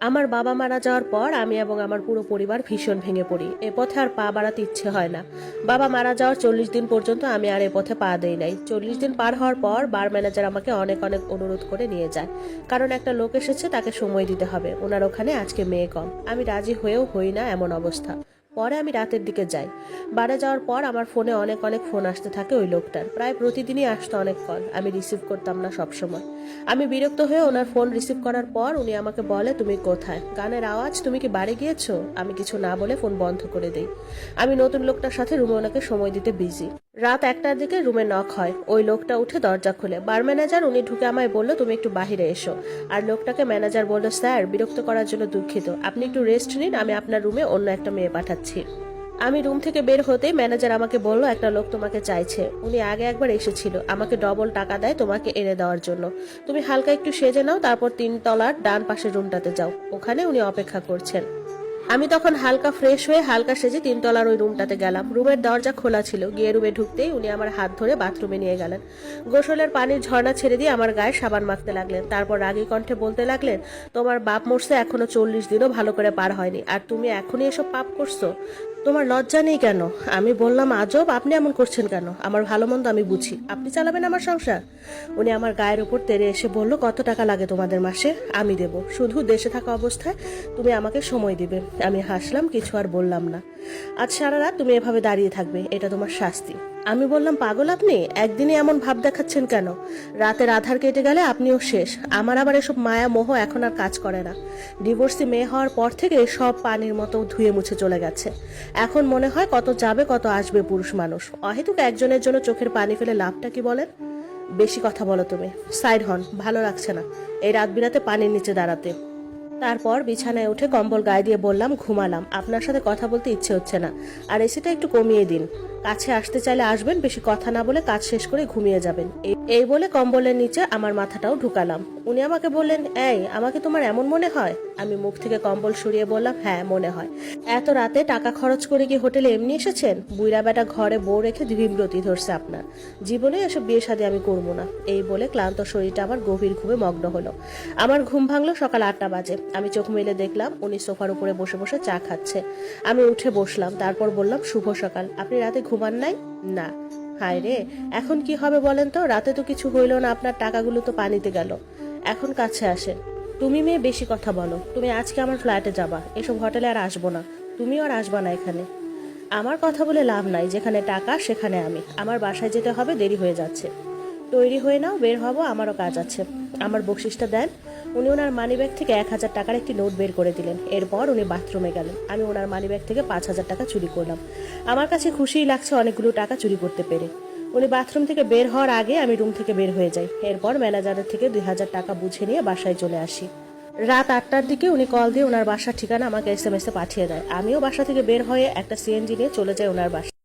আমার বাবা মারা যাওয়ার পর আমি এবং আমার পুরো পরিবার ভীষণ ভেঙে পড়ি। এ পথে আর পা বাড়াতে ইচ্ছে হয় না। বাবা মারা যাওয়ার চল্লিশ দিন পর্যন্ত আমি আর এ পথে পা দেই নাই। চল্লিশ দিন পার হওয়ার পর বার ম্যানেজার আমাকে অনেক অনেক অনুরোধ করে নিয়ে যায়। কারণ একটা লোক এসেছে, তাকে সময় দিতে হবে। ওনার ওখানে আজকে মেয়ে কম। আমি রাজি হয়েও হই না এমন অবস্থা। পরে আমি রাতের দিকে যাই। বারে যাওয়ার পর আমার ফোনে অনেক অনেক ফোন আসতে থাকে ওই লোকটার। প্রায় প্রতিদিনই আসতো অনেক কল। আমি রিসিভ করতাম না সবসময়। আমি বিরক্ত হয়ে ওনার ফোন রিসিভ করার পর উনি আমাকে বলে, তুমি কোথায়? গানের আওয়াজ? তুমি কি বাড়ি গিয়েছো? আমি কিছু না বলে ফোন বন্ধ করে দিই। আমি নতুন লোকটার সাথে রুমে ওনাকে সময় দিতে বিজি রাত একটার দিকে রুমে নক হয়। ওই লোকটা উঠে দরজা খুলে। বার ম্যানেজার উনি ঢুকে আমায় বলল, তুমি একটু বাহিরে এসো। আর লোকটাকে ম্যানেজার বলল, স্যার, বিরক্ত করার জন্য দুঃখিত। আপনি একটু রেস্ট নিন, আমি আপনার রুমে অন্য একটা মেয়ে পাঠাচ্ছি। আমি রুম থেকে বের হতেই ম্যানেজার আমাকে বলল, একটা লোক তোমাকে চাইছে। উনি আগে একবার এসেছিল, আমাকে ডবল টাকা দেয় তোমাকে এনে দেওয়ার জন্য। তুমি হালকা একটু সেজে নাও, তারপর তিন তলার ডান পাশের রুমটাতে যাও। ওখানে উনি অপেক্ষা করছেন। আমি তখন হালকা ফ্রেশ হয়ে হালকা সেজে তিনতলার ওই রুমটাতে গেলাম। রুমের দরজা খোলা ছিল। গিয়ে রুমে ঢুকতেই উনি আমার হাত ধরে বাথরুমে নিয়ে গেলেন। গোসলের পানির ঝর্ণা ছেড়ে দিয়ে আমার গায়ে সাবান মাখতে লাগলেন। তারপর রাগী কণ্ঠে বলতে লাগলেন, তোমার বাপ মরছে এখনও চল্লিশ দিনও ভালো করে পার হয়নি। আর তুমি এখনই এসব পাপ করছ? তোমার লজ্জা নেই কেন? আমি বললাম, আজব, আপনি এমন করছেন কেন? আমার ভালো মন্দ আমি বুঝি। আপনি চালাবেন আমার সংসার? উনি আমার গায়ের উপর তেরে এসে বলল, কত টাকা লাগে তোমাদের মাসে? আমি দেব। শুধু দেশে থাকা অবস্থায় তুমি আমাকে সময় দিবে। আমি হাসলাম, কিছু আর বললাম না। আজ সারা রাত তুমি এভাবে দাঁড়িয়ে থাকবে, এটা তোমার শাস্তি। আমি বললাম, পাগল আপনি? একদিনে এমন ভাব দেখাচ্ছেন কেন? রাতের আধার কেটে গেলে আপনিও শেষ। আমার আবার এসব মায়া মোহ এখন আর কাজ করে না। ডিভোর্সি মেয়ে হওয়ার পর থেকে সব পানির মতো ধুয়ে মুছে চলে গেছে। এখন মনে হয় কত যাবে, কত আসবে পুরুষ মানুষ। অহেতুক একজনের জন্য চোখের পানি ফেলে লাভটা কি বলেন? বেশি কথা বলো তুমি। সাইড হন, ভালো লাগছে না। এই রাত বিরাতে পানির নিচে দাঁড়াতে। তারপর বিছানায় উঠে কম্বল গায়ে দিয়ে বললাম, ঘুমালাম। আপনার সাথে কথা বলতে ইচ্ছে হচ্ছে না। আর এসিটা একটু কমিয়ে দিন। কাছে আসতে চাইলে আসবেন, বেশি কথা না বলে কাজ শেষ করে ঘুমিয়ে যাবেন। এই- বলে কম্বলের নিচে আমার মাথাটাও ঢুকালাম। উনি আমাকে বললেন, এই, আমাকে তোমার এমন মনে হয়? আমি মুখ থেকে কম্বল সরিয়ে বললাম হ্যাঁ মনে হয়। এত রাতে টাকা খরচ করে কি হোটেলে এমনি এসেছেন? বুইরা বেটা ঘরে বউ রেখে বিব্রতি ধরছে আপনার। জীবনে এসব বিয়ে শাদী আমি করব না। এই বলে ক্লান্ত শরীরটা আমার গভীর ঘুমে মগ্ন হলো। আমার ঘুম ভাঙলো সকাল আটটা বাজে। আমি চোখ মেলে দেখলাম, উনি সোফার উপরে বসে বসে চা খাচ্ছে। আমি উঠে বসলাম, তারপর বললাম, শুভ সকাল। আপনি রাতে ঘুমান নাই? না। হায় রে, এখন কি হবে বলেন তো? রাতে তো কিছু হইল না, আপনার টাকাগুলো তো পানিতে গেল। এখন কাছে আসেন। তুমি মেয়ে, বেশি কথা বলো। তুমি আজকে আমার ফ্ল্যাটে যাবা। এসব হোটেলে আর আসব না। তুমিও আর আসবা না এখানে। আমার কথা বলে লাভ নাই। যেখানে টাকা, সেখানে আমি। আমার বাসায় যেতে হবে, দেরি হয়ে যাচ্ছে। তৈরি হয়ে নাও, বের হব, আমারও কাজ আছে। আমার বকশিসটা দেন। উনি ওনার মানিব্যাগ থেকে এক হাজার টাকার একটি নোট বের করে দিলেন। এরপর উনি বাথরুমে গেলেন। আমি ওনার মানিব্যাগ থেকে পাঁচ হাজার টাকা চুরি করলাম। আমার কাছে খুশিই লাগছে অনেকগুলো টাকা চুরি করতে পেরে। উনি বাথরুম থেকে বের হওয়ার আগে আমি রুম থেকে বের হয়ে যাই। এরপর ম্যানেজারের থেকে দুই হাজার টাকা বুঝে নিয়ে বাসায় চলে আসি। রাত আটটার দিকে উনি কল দিয়ে ওনার বাসার ঠিকানা আমাকে এস এম এস এ পাঠিয়ে দেয়। আমিও বাসা থেকে বের হয়ে একটা সিএনজি নিয়ে চলে যাই ওনার বাসা